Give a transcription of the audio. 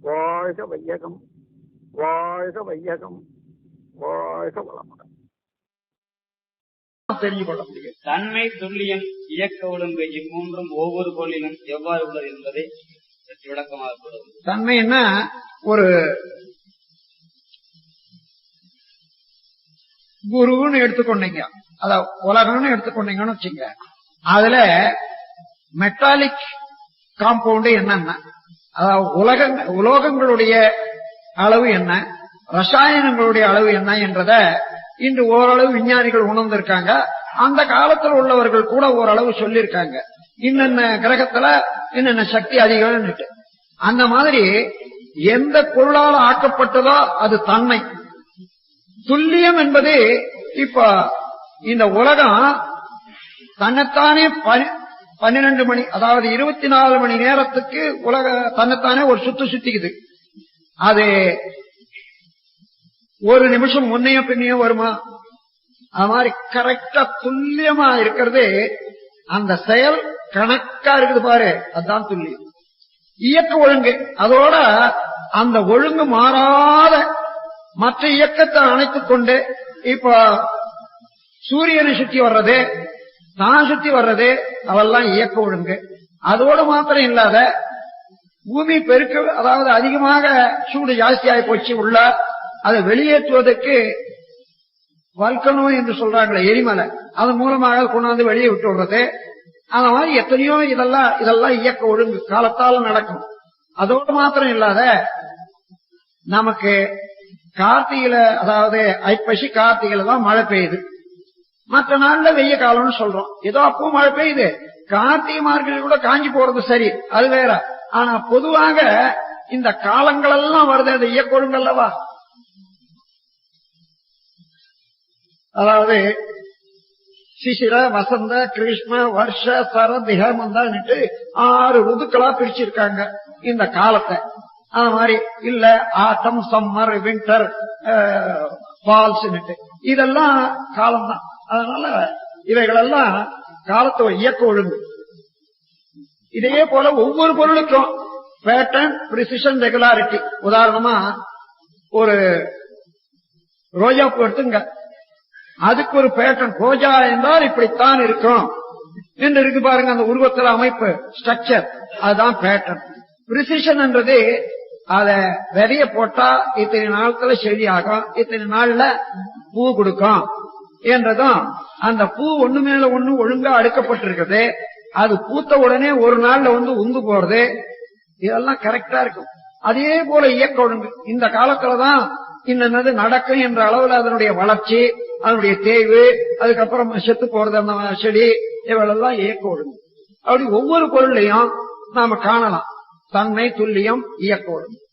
வாழ்க வையகம் வாழ்க வையகம் வாழ்க வளமுடன். தெரிஞ்சு கொள்ள முடியும். தன்மை துல்லியம் இயக்க ஒழுங்கு இம்மூன்றும் ஒவ்வொரு பொருளிலும் எவ்வாறு உள்ளது என்பதை சற்று விளக்கமாக கூறுவது தன்மைன்னா ஒரு குருன்னு எடுத்துக்கொண்டீங்க. அத உலகம்னு எடுத்துக்கொண்டீங்கன்னு வச்சுங்க அதுல மெட்டாலிக் காம்பவுண்ட் என்னன்னா உலக உலோகங்களுடைய அளவு என்ன? ரசாயனங்களுடைய அளவு என்ன என்றத இன்று ஓரளவு விஞ்ஞானிகள் உணர்ந்திருக்காங்க. அந்த காலத்தில் உள்ளவர்கள் கூட ஓரளவு சொல்லியிருக்காங்க இன்னென்ன கிரகத்துல என்னென்ன சக்தி அதிகம் அந்த மாதிரி எந்த பொருளால் ஆக்கப்பட்டதோ அது தன்மை. துல்லியம் என்பது இப்ப இந்த உலகம் தன்னைத்தானே பன்னிரண்டு மணி அதாவது இருபத்தி நாலு மணி நேரத்துக்கு உலக தன்னைத்தானே ஒரு சுத்து சுத்திக்குது. அது ஒரு நிமிஷம் முன்னையும் பின்னையும் வருமா? அது மாதிரி கரெக்டா துல்லியமா இருக்கிறது. அந்த செயல் கணக்கா இருக்குது பாரு. அதுதான் துல்லியம். இயக்க ஒழுங்கு. அதோட அந்த ஒழுங்கு மாறாத மற்ற இயக்கத்தை அணைத்துக் கொண்டு இப்ப சூரியனை சுத்தி வர்றது தான் சுத்தி வர்றது அவெல்லாம் இயக்க ஒழுங்கு. அதோடு மாத்திரம் இல்லாத பூமி பெருக்க அதாவது அதிகமாக சூடு ஜாஸ்தியாகி போச்சு உள்ள அதை வெளியேற்றுவதற்கு வல்கனோ என்று சொல்றாங்களே எரிமலை. அதன் மூலமாக கொண்டாந்து வெளியே விட்டு விடுறது. அந்த மாதிரி எத்தனையோ இதெல்லாம் இதெல்லாம் இயக்க ஒழுங்கு காலத்தால் நடக்கும். அதோடு மாத்திரம் இல்லாத நமக்கு கார்த்திகையில அதாவது ஐப்பசி கார்த்திகையில தான் மழை பெய்யுது. மற்ற நாள்ல வெய்ய காலம்னு சொல்றோம். ஏதோ அப்பவும் மழை பெய்யுது. கார்த்திகை மார்கழி கூட காஞ்சி போறது சரி. அது வேற. ஆனா பொதுவாக இந்த காலங்கள் எல்லாம் வருது. அந்த இயக்க அல்லவா? அதாவது சிசிர வசந்த கிருஷ்ண வருஷ சரத் ஹேமந்தான்னுட்டு ஆறு ருதுக்களா பிரிச்சிருக்காங்க இந்த காலத்தை. அது மாதிரி இல்ல ஆட்டம் சம்மர் வின்டர் ஃபால்ஸ் இதெல்லாம் காலம்தான். அதனால இவைகளெல்லாம் காலத்தோட இயக்க ஒழுங்கு. இதே போல ஒவ்வொரு பொருளுக்கும் பேட்டர்ன் பிரிசிஷன் ரெகுலாரிட்டி உதாரணமா ஒரு ரோஜா பூ எடுத்துங்க. அதுக்கு ஒரு பேட்டர்ன் ரோஜா என்றால் இப்படித்தான் இருக்கும். என்று இருக்கு பாருங்க அந்த உருவத்தில் அமைப்பு ஸ்ட்ரக்சர் அதுதான் பேட்டர்ன் பிரிசிஷன் என்றது அத விதைய போட்டா இத்தனை நாளத்துல செடி ஆகும் இத்தனை நாள்ல பூ கொடுக்கும். என்றதும் அந்த பூ ஒண்ணு மேல ஒண்ணு ஒழுங்கா அடுக்கப்பட்டிருக்கிறது அது பூத்த உடனே ஒரு நாள்ல வந்து உந்து போறது. இதெல்லாம் கரெக்டா இருக்கும். அதே போல இயக்க ஒழுங்கு. இந்த காலத்துலதான் இன்னது நடக்கும் என்ற அளவுல அதனுடைய வளர்ச்சி அதனுடைய தேய்வு அதுக்கப்புறம் செத்து போறது அந்த செடி இவளெல்லாம் இயக்க ஒழுங்கு. அப்படி ஒவ்வொரு பொருளையும் நாம காணலாம். தன்மை துல்லியம் இயக்க ஒழுங்கு.